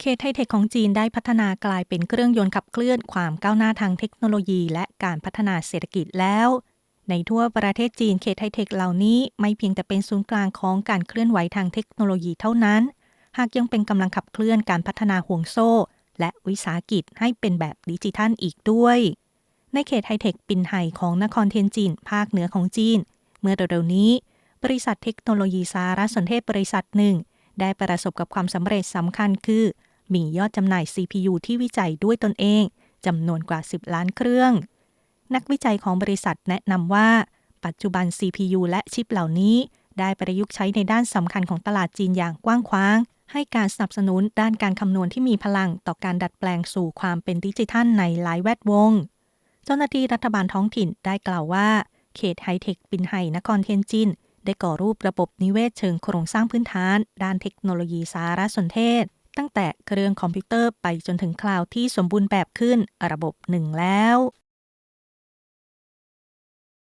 เขตไฮเทคของจีนได้พัฒนากลายเป็นเครื่องยนต์ขับเคลื่อนความก้าวหน้าทางเทคโนโลยี และการพัฒนาเศรษฐกิจแล้ว ในทั่วประเทศจีนเขตไฮเทคเหล่านี้ไม่เพียงแต่เป็นศูนย์กลางของการเคลื่อนไหวทางเทคโนโลยีเท่านั้น หากยังเป็นกำลังขับเคลื่อนการพัฒนาห่วงโซ่ และวิสาหกิจให้เป็นแบบดิจิทัลอีกด้วย ในเขตไฮเทคปินไห่ของนครเทียนจินภาคเหนือของจีน เมื่อเร็วๆนี้ บริษัทเทคโนโลยีสารสนเทศบริษัทหนึ่งได้ประสบกับความสำเร็จสำคัญคือ มียอดจำหน่าย CPU ที่วิจัยด้วยตนเองจำนวนกว่า 10 ล้านเครื่อง นักวิจัยของบริษัทแนะนำว่า ปัจจุบัน CPU และชิปเหล่านี้ ได้ประยุกต์ใช้ในด้านสำคัญของตลาดจีนอย่างกว้างขวาง ให้การสนับสนุนด้านการคำนวณที่มีพลังต่อการดัดแปลงสู่ความเป็นดิจิทัลในหลายแวดวง เจ้าหน้าที่รัฐบาลท้องถิ่นได้กล่าวว่า เขตไฮเทคปินไห่นครเทียนจินได้ก่อรูประบบนิเวศเชิงโครงสร้างพื้นฐาน ด้านเทคโนโลยีสารสนเทศ ตั้งแต่เครื่องคอมพิวเตอร์ไปจนถึงคลาวด์ที่สมบูรณ์แบบขึ้นระบบหนึ่งแล้ว